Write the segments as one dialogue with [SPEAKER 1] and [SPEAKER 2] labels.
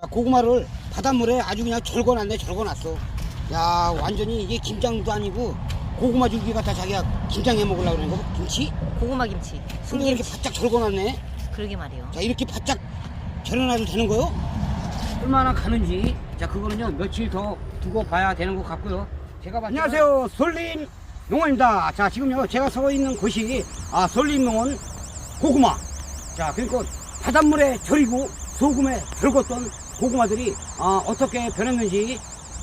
[SPEAKER 1] 야, 고구마를 바닷물에 아주 그냥 절거놨네 절거놨어 야 완전히 이게 김장도 아니고 고구마 줄기 같아 자기가 김장 해 먹으려고 그러는 거 김치?
[SPEAKER 2] 고구마 김치.
[SPEAKER 1] 근데 이렇게 바짝 절거놨네
[SPEAKER 2] 그러게 말이요.
[SPEAKER 1] 자 이렇게 바짝 절여놔도 되는 거요? 얼마나 가는지 자 그거는요 며칠 더 두고 봐야 되는 것 같고요 제가 봤 안녕하세요 솔림 농원입니다 자 지금요 제가 서 있는 곳이 아 솔림 농원 고구마 자 그러니까 바닷물에 절이고 소금에 절궜던 고구마들이 아, 어떻게 변했는지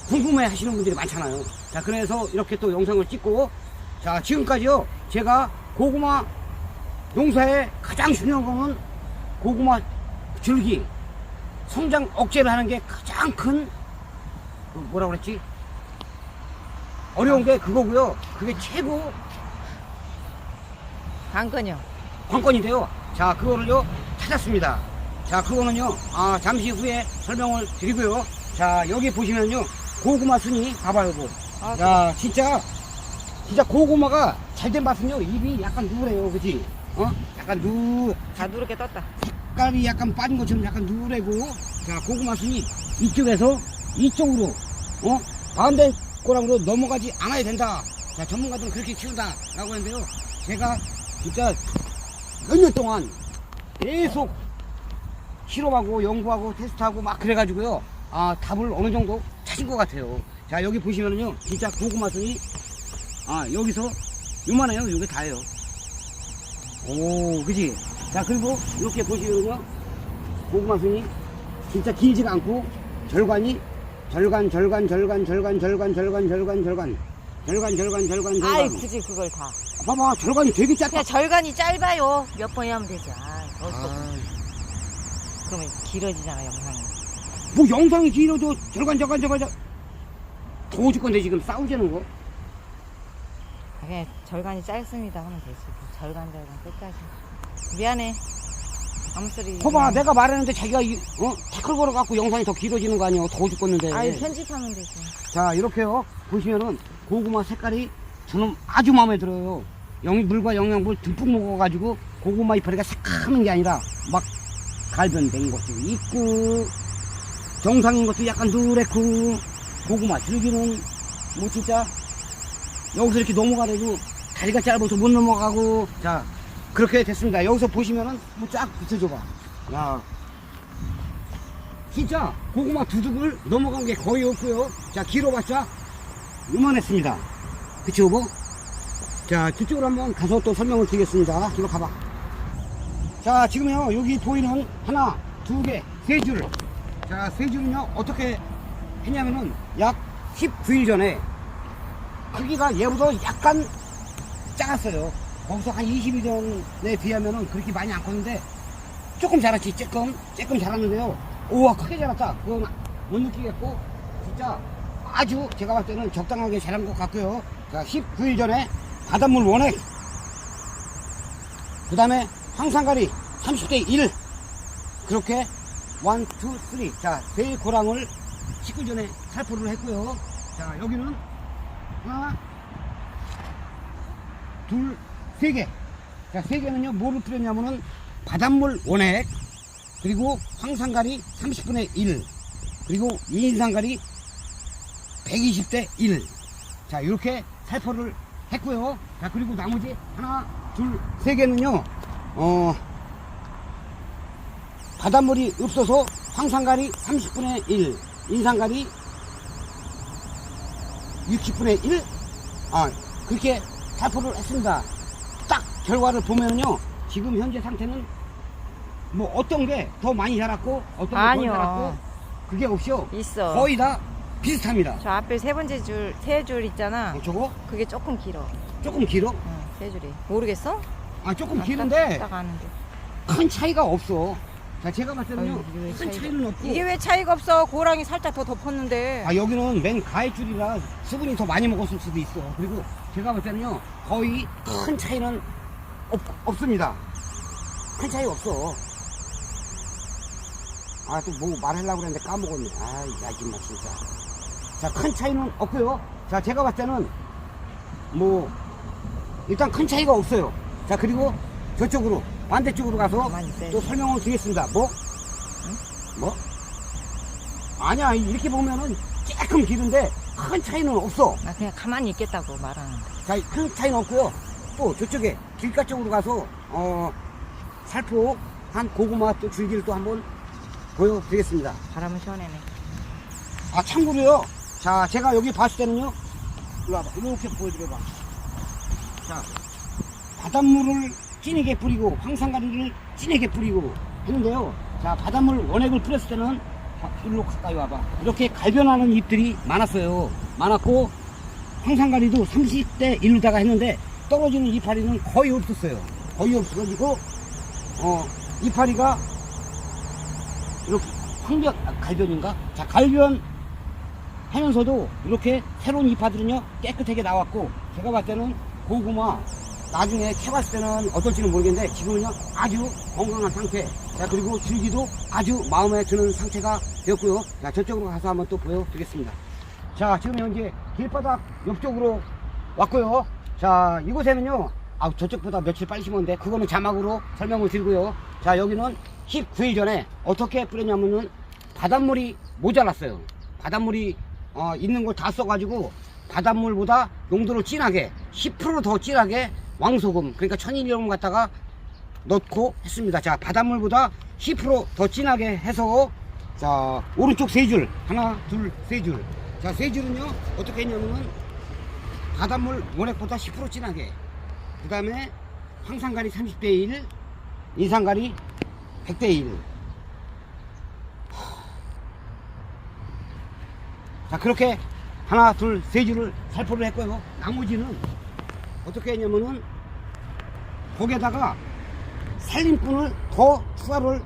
[SPEAKER 1] 궁금해 하시는 분들이 많잖아요. 자 그래서 이렇게 또 영상을 찍고 자 지금까지요. 제가 고구마 농사에 가장 중요한 거는 고구마 줄기 성장 억제를 하는 게 가장 큰그 뭐라 그랬지? 어려운 게 그거고요. 그게 최고
[SPEAKER 2] 관건요.
[SPEAKER 1] 관건인데요. 자 그거를요. 찾았습니다 자 그거는요 아 잠시 후에 설명을 드리고요. 자 여기 보시면요 고구마 순이 봐봐요 이거
[SPEAKER 2] 아,
[SPEAKER 1] 야 진짜 진짜 고구마가 잘된 맛은요 입이 약간 누래요 그지? 어? 약간 누
[SPEAKER 2] 다 누렇게 떴다.
[SPEAKER 1] 색깔이 약간 빠진 것처럼 약간 누래고 자 고구마 순이 이쪽에서 이쪽으로 어? 가운데 꼬랑으로 넘어가지 않아야 된다. 자 전문가들은 그렇게 키운다 라고 하는데요. 제가 진짜 몇 년 동안 계속 실험하고 연구하고 테스트하고 막 그래가지고요 아 답을 어느 정도 찾은 것 같아요 자 여기 보시면은요 진짜 고구마 순이 아 여기서 요만해요 요게 다예요 오, 그지? 자, 그리고 이렇게 보시면요. 고구마 순이 진짜 길지가 않고 절간이 절간, 절간, 절간, 절간, 절간, 절간, 절간, 절간. 절간, 절간, 절간, 절간.
[SPEAKER 2] 아이, 굳이 그걸 다.
[SPEAKER 1] 봐봐, 절간이 되게 작다.
[SPEAKER 2] 그냥 절간이 짧아요. 몇 번에 하면 되지. 아, 어서.
[SPEAKER 1] 아,
[SPEAKER 2] 그러면 길어지잖아, 영상이.
[SPEAKER 1] 뭐 영상이 길어도 절간, 절간, 절간, 절간. 더워 죽건데 지금 싸우자는 거.
[SPEAKER 2] 아, 그냥 절간이 짧습니다 하면 되지. 그 절간, 절간 끝까지. 미안해. 아무 소리.
[SPEAKER 1] 봐봐, 내가 말했는데 자기가 이, 어? 태클 걸어갖고 영상이 더 길어지는 거 아니야. 더워 죽겠는데.
[SPEAKER 2] 아이, 편집하면 되지.
[SPEAKER 1] 자 이렇게요 보시면은 고구마 색깔이 저는 아주 마음에 들어요 영, 물과 영양분 듬뿍 먹어가지고 고구마 이파리가 새카만 게 아니라 막 갈변된 것도 있고 정상인 것도 약간 누랬고 고구마 줄기는 뭐 진짜 여기서 이렇게 넘어가려고 다리가 짧아서 못 넘어가고 자 그렇게 됐습니다 여기서 보시면은 뭐쫙 붙여줘봐 야 진짜 고구마 두 둑을 넘어간 게 거의 없고요. 자, 길어봤자 요만했습니다. 그치, 여보? 자, 뒤쪽으로 한번 가서 또 설명을 드리겠습니다. 뒤로 가봐. 자, 지금요, 여기 보이는 하나, 두 개, 세 줄. 자, 세 줄은요, 어떻게 했냐면은 약 19일 전에 크기가 얘보다 약간 작았어요. 거기서 한 20일 전에 비하면은 그렇게 많이 안 컸는데 조금 자랐지, 조금, 조금 자랐는데요. 우와, 크게 자랐다. 그건 못 느끼겠고, 진짜 아주 제가 봤을 때는 적당하게 자란 것 같고요. 자, 19일 전에 바닷물 원액, 그 다음에 황산가리 30대 1, 그렇게 1, 2, 3. 자, 세 고랑을 19일 전에 살포를 했고요. 자, 여기는 하나, 둘, 세 개. 자, 세 개는요, 뭐를 뿌렸냐면은 바닷물 원액, 그리고 황산가리 30분의 1, 그리고 인산가리 120대 1. 자, 이렇게 살포를 했고요. 자, 그리고 나머지 하나, 둘, 세 개는요, 어, 바닷물이 없어서 황산가리 30분의 1, 인산가리 60분의 1, 아, 그렇게 살포를 했습니다. 딱 결과를 보면요, 지금 현재 상태는 뭐 어떤 게 더 많이 자랐고 어떤 게더
[SPEAKER 2] 아니요.
[SPEAKER 1] 자랐고 그게 없이요
[SPEAKER 2] 있어.
[SPEAKER 1] 거의 다 비슷합니다.
[SPEAKER 2] 저 앞에 세 번째 줄, 세 줄 있잖아.
[SPEAKER 1] 어, 저거
[SPEAKER 2] 그게 조금 길어.
[SPEAKER 1] 조금 길어?
[SPEAKER 2] 응, 세 줄이. 모르겠어?
[SPEAKER 1] 아 조금
[SPEAKER 2] 아,
[SPEAKER 1] 길은데
[SPEAKER 2] 딱, 딱 아는데.
[SPEAKER 1] 큰 차이가 없어. 자 제가 봤을 때는요
[SPEAKER 2] 아유, 이게 왜
[SPEAKER 1] 큰
[SPEAKER 2] 차이가-
[SPEAKER 1] 차이는 없고
[SPEAKER 2] 이게 왜 차이가 없어? 고랑이 살짝 더 덮었는데.
[SPEAKER 1] 아 여기는 맨 가해줄이라 수분이 더 많이 먹었을 수도 있어. 그리고 제가 볼 때는요 거의 큰 차이는 없, 없습니다. 큰 차이 없어. 아 또 뭐 말하려고 그랬는데 까먹었네. 아이 야이마 진짜. 자 큰 차이는 없고요. 자 제가 봤을 때는 뭐 일단 큰 차이가 없어요. 자 그리고 저쪽으로 반대쪽으로 가서
[SPEAKER 2] 가만히 있어야지.
[SPEAKER 1] 또 설명을 드리겠습니다. 뭐? 뭐? 아니야 이렇게 보면은 조금 길은데 큰 차이는 없어.
[SPEAKER 2] 나 그냥 가만히 있겠다고 말하는데.
[SPEAKER 1] 자, 큰 차이는 없고요. 또 저쪽에 길가 쪽으로 가서 어 살포 한 고구마 또 줄기를 또 한번 보여드리겠습니다.
[SPEAKER 2] 바람은 시원해네.
[SPEAKER 1] 아 참고로요. 자, 제가 여기 봤을 때는요. 이리 와봐. 이렇게 보여드려봐. 자, 바닷물을 진하게 뿌리고 황산가리를 진하게 뿌리고 했는데요. 자, 바닷물 원액을 뿌렸을 때는 자, 일로 가까이 와봐. 이렇게 갈변하는 잎들이 많았어요. 많았고 황산가리도 30대 1루다가 했는데 떨어지는 이파리는 거의 없었어요. 거의 없어가지고 어 이파리가 이렇게 황변 아, 갈변인가? 자 갈변 하면서도 이렇게 새로운 이파들은요 깨끗하게 나왔고 제가 봤을 때는 고구마 나중에 캐봤을 때는 어떨지는 모르겠는데 지금은요 아주 건강한 상태. 자 그리고 줄기도 아주 마음에 드는 상태가 되었고요. 자 저쪽으로 가서 한번 또 보여드리겠습니다. 자 지금 현재 길바닥 옆쪽으로 왔고요. 자 이곳에는요 아 저쪽보다 며칠 빨리 심었는데 그거는 자막으로 설명을 드리고요. 자 여기는 19일 전에 어떻게 뿌렸냐면은 바닷물이 모자랐어요. 바닷물이 어, 있는 걸 다 써가지고 바닷물보다 농도를 진하게 10%더 진하게 왕소금 그러니까 천일염 갖다가 넣고 했습니다. 자 바닷물보다 10%더 진하게 해서 자 오른쪽 세 줄 하나 둘 세 줄. 자 세 줄은요 어떻게 했냐면은 바닷물 원액보다 10% 진하게. 그 다음에 황산가리 30대 1 인산가리 100대 1 자 그렇게 하나 둘 세 줄을 살포를 했고요. 나머지는 어떻게 했냐면은 거기에다가 살림꾼을 더 추가를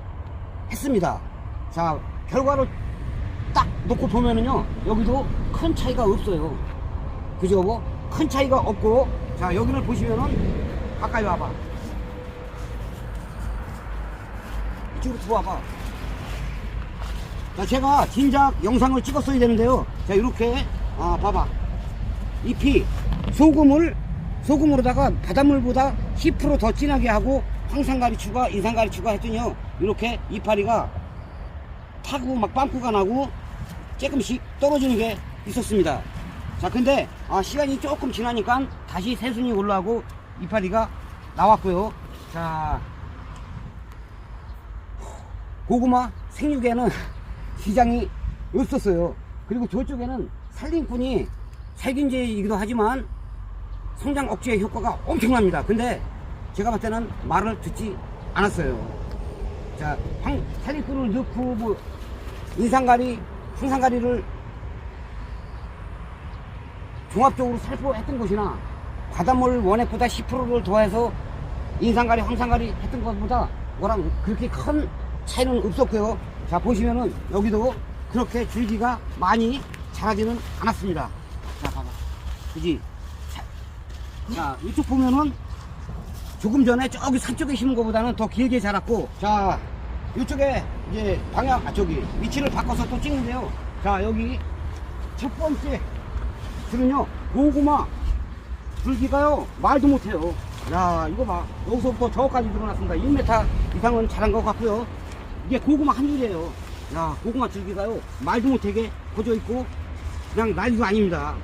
[SPEAKER 1] 했습니다. 자 결과로 딱 놓고 보면은요 여기도 큰 차이가 없어요. 그죠? 뭐큰 차이가 없고 자 여기를 보시면은 가까이 와봐. 이쪽으로 들어와봐. 자, 제가 진작 영상을 찍었어야 되는데요. 자, 이렇게, 아, 봐봐. 잎이 소금을, 소금으로다가 바닷물보다 10%더 진하게 하고 황산가리 추가, 인산가리 추가 했더니요. 이렇게 이파리가 타고 막 빵꾸가 나고 조금씩 떨어지는 게 있었습니다. 자, 근데, 아, 시간이 조금 지나니까 다시 새순이 올라오고 이파리가 나왔고요. 자, 고구마 생육에는 시장이 없었어요. 그리고 저쪽에는 살림꾼이 살균제이기도 하지만 성장 억제 효과가 엄청납니다. 근데 제가 봤을 때는 말을 듣지 않았어요. 자, 황, 살림꾼을 넣고 뭐 인상가리, 황산가리를 종합적으로 살포했던 것이나 바닷물 원액보다 10%를 더해서 인상가리, 황산가리 했던 것보다 뭐랑 그렇게 큰 차이는 없었고요. 자 보시면은 여기도 그렇게 줄기가 많이 자라지는 않았습니다. 자 봐봐, 그지? 자, 자 이쪽 보면은 조금 전에 저기 산 쪽에 심은 것보다는 더 길게 자랐고 자 이쪽에 이제 방향 아 저기 위치를 바꿔서 또 찍는데요. 자 여기 첫 번째 줄은요 고구마 줄기가요 말도 못해요. 야 이거 봐 여기서부터 저까지 늘어났습니다. 1m 이상은 자란 것 같고요. 이게 고구마 한 줄이에요. 야 고구마 줄기가요 말도 못하게 퍼져 있고 그냥 난리도 아닙니다.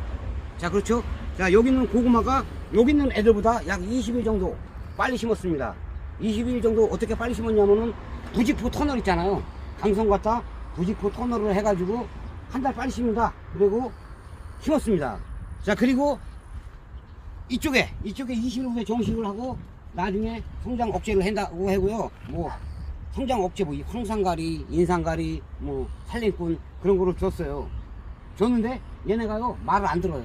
[SPEAKER 1] 자 그렇죠. 자 여기 있는 고구마가 여기 있는 애들보다 약 20일 정도 빨리 심었습니다. 20일 정도 어떻게 빨리 심었냐면은 부직포 터널 있잖아요. 강성 갖다 부직포 터널을 해가지고 한 달 빨리 심는다. 그리고 심었습니다. 자 그리고 이쪽에 이쪽에 20일 후에 정식을 하고 나중에 성장 억제를 한다고 하고요. 뭐 성장 억제 뭐이 황산가리, 인산가리, 뭐 살림꾼 그런 거를 줬어요. 줬는데 얘네가요 말을 안 들어요.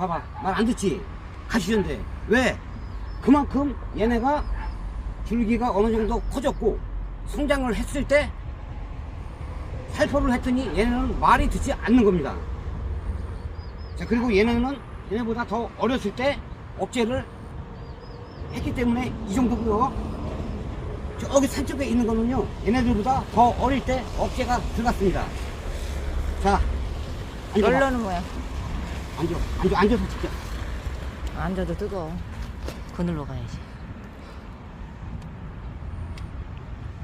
[SPEAKER 1] 봐봐 말 안 듣지 가시는데 왜? 그만큼 얘네가 줄기가 어느 정도 커졌고 성장을 했을 때 살포를 했더니 얘네는 말이 듣지 않는 겁니다. 자 그리고 얘네는 얘네보다 더 어렸을 때 억제를 했기 때문에 이 정도고요. 저기 산 쪽에 있는 거는요 얘네들보다 더 어릴 때 억제가 들어갔습니다. 자.
[SPEAKER 2] 널러는 뭐야?
[SPEAKER 1] 앉아 앉아 앉아서 찍자.
[SPEAKER 2] 앉아도 뜨거워. 그늘로 가야지.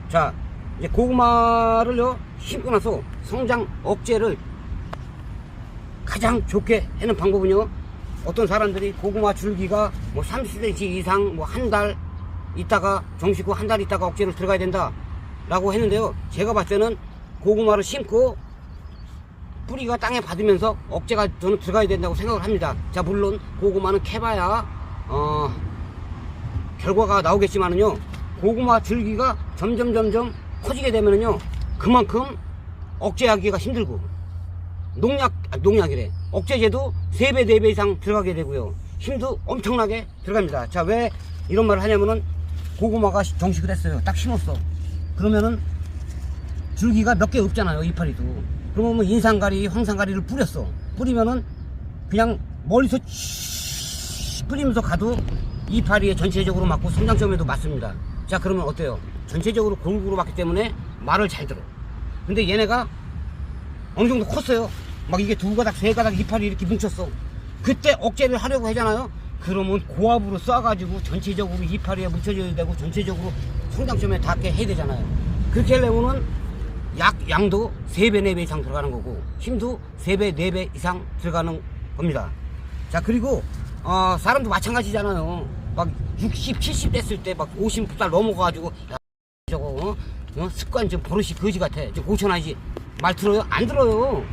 [SPEAKER 1] 자 이제 고구마를요 심고 나서 성장 억제를 가장 좋게 하는 방법은요 어떤 사람들이 고구마 줄기가 뭐 30cm 이상 뭐 한 달 있다가 정식고 한 달 있다가 억제를 들어가야 된다 라고 했는데요 제가 봤을 때는 고구마를 심고 뿌리가 땅에 받으면서 억제가 저는 들어가야 된다고 생각을 합니다. 자 물론 고구마는 캐봐야 어 결과가 나오겠지만은요 고구마 줄기가 점점 점점 커지게 되면은요 그만큼 억제하기가 힘들고 농약 아, 농약이래. 억제제도 3배 4배 이상 들어가게 되고요. 힘도 엄청나게 들어갑니다. 자 왜 이런 말을 하냐면은 고구마가 시- 정식을 했어요. 딱 심었어. 그러면은 줄기가 몇 개 없잖아요 이파리도 그러면 뭐 인상가리 황상가리를 뿌렸어 뿌리면은 그냥 멀리서 치- 뿌리면서 가도 이파리에 전체적으로 맞고 성장점에도 맞습니다 자 그러면 어때요 전체적으로 골고루 맞기 때문에 말을 잘 들어 근데 얘네가 어느 정도 컸어요. 막 이게 두 가닥, 세 가닥 이파리 이렇게 뭉쳤어. 그때 억제를 하려고 하잖아요. 그러면 고압으로 쏴가지고 전체적으로 이파리에 묻혀져야 되고 전체적으로 성장점에 닿게 해야 되잖아요. 그렇게 하려면은 약, 양도 3배, 4배 이상 들어가는 거고 힘도 3배, 4배 이상 들어가는 겁니다. 자, 그리고, 어, 사람도 마찬가지잖아요. 막 60, 70 됐을 때 막 50살 넘어가가지고, 야, 저거, 어? 어? 습관 좀 버릇이 거지 같아. 좀 고쳐놔야지. 말 들어요? 안 들어요.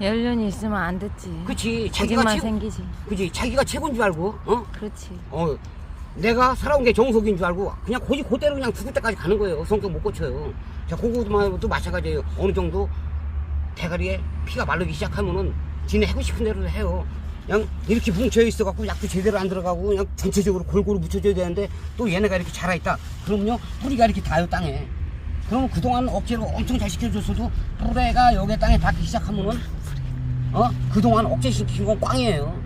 [SPEAKER 2] 연륜이 있으면 안 듣지.
[SPEAKER 1] 그치. 자기가
[SPEAKER 2] 자기만
[SPEAKER 1] 최,
[SPEAKER 2] 생기지.
[SPEAKER 1] 그치. 자기가 최고인 줄 알고, 어?
[SPEAKER 2] 그렇지.
[SPEAKER 1] 어. 내가 살아온 게 정석인 줄 알고, 그냥 고지 그대로 그냥 죽을 때까지 가는 거예요. 성격 못 고쳐요. 자, 그거도 마찬가지예요. 어느 정도 대가리에 피가 마르기 시작하면은 지네 하고 싶은 대로 해요. 그냥 이렇게 뭉쳐 있어갖고 약도 제대로 안 들어가고 그냥 전체적으로 골고루 묻혀줘야 되는데 또 얘네가 이렇게 자라있다. 그럼요, 뿌리가 이렇게 닿아요, 땅에. 그러면 그동안 억제로 엄청 잘 시켜줬어도 뿌리가 여기 땅에 닿기 시작하면은 어? 그동안 억제 시킨 건 꽝이에요.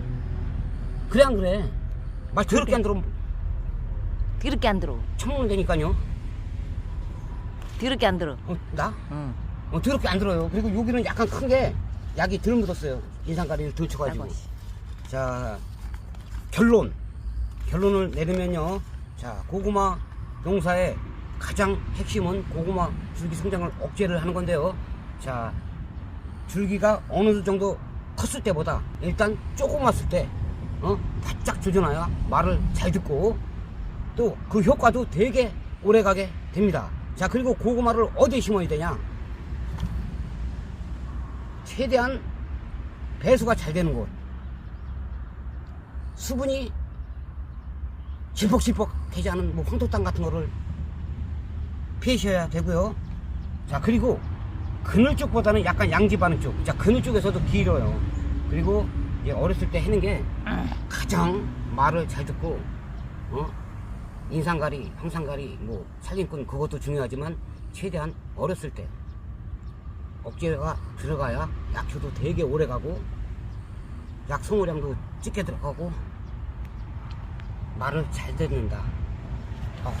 [SPEAKER 1] 그래 안 그래? 말 더럽게 안 들으면
[SPEAKER 2] 이렇게 안 들어.
[SPEAKER 1] 처먹는 되니까요.
[SPEAKER 2] 이렇게 안 들어.
[SPEAKER 1] 어, 나?
[SPEAKER 2] 응.
[SPEAKER 1] 어, 더럽게 안 들어요. 그리고 여기는 약간 큰 게 약이 덜 묻었어요. 인상가리를 덜 쳐가지고.
[SPEAKER 2] 아이고, 씨.
[SPEAKER 1] 자, 결론. 결론을 내리면요. 자, 고구마 농사의 가장 핵심은 고구마 줄기 성장을 억제를 하는 건데요. 자, 줄기가 어느 정도 컸을 때보다 일단 조그맣을 때, 어, 바짝 조져놔야 말을 잘 듣고 또 그 효과도 되게 오래 가게 됩니다. 자, 그리고 고구마를 어디에 심어야 되냐? 최대한 배수가 잘 되는 곳. 수분이 질퍽질퍽 되지 않은 뭐 황토 땅 같은 거를 피하셔야 되고요. 자, 그리고 그늘 쪽보다는 약간 양지바는 쪽. 자, 그늘 쪽에서도 길어요. 그리고 어렸을 때 하는 게 가장 말을 잘 듣고, 어? 인상가리, 황상가리, 뭐, 살림꾼 그것도 중요하지만 최대한 어렸을 때 억제가 들어가야 약효도 되게 오래 가고 약 성호량도 짙게 들어가고 말을 잘 듣는다. 어.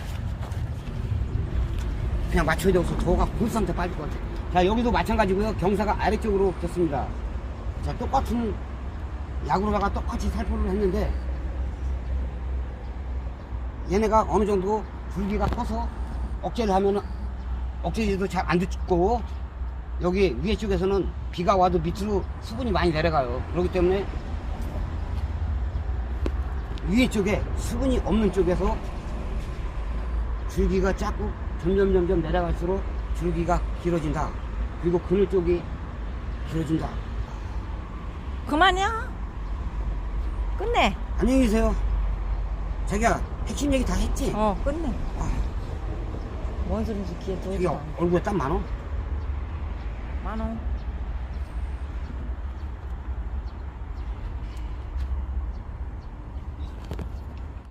[SPEAKER 1] 그냥 맞춰야 돼서 도가 불상태 빠질 것 같아. 자 여기도 마찬가지고요. 경사가 아래쪽으로 겼습니다. 자 똑같은 약으로다가 똑같이 살포를 했는데 얘네가 어느 정도 줄기가 커서 억제를 하면은 억제제도 잘 안 듣고 여기 위에 쪽에서는 비가 와도 밑으로 수분이 많이 내려가요. 그렇기 때문에 위에 쪽에 수분이 없는 쪽에서 줄기가 작고 점점 점점 내려갈수록 줄기가 길어진다. 그리고 그늘 쪽이 길어진다.
[SPEAKER 2] 그만이야. 끝내.
[SPEAKER 1] 안녕히 계세요. 자기야 핵심 얘기 다 했지?
[SPEAKER 2] 어, 끝내.
[SPEAKER 1] 아,
[SPEAKER 2] 뭔 소리인지 귀에 들어오지
[SPEAKER 1] 자기야 얼굴에 땀 많어?
[SPEAKER 2] 많어.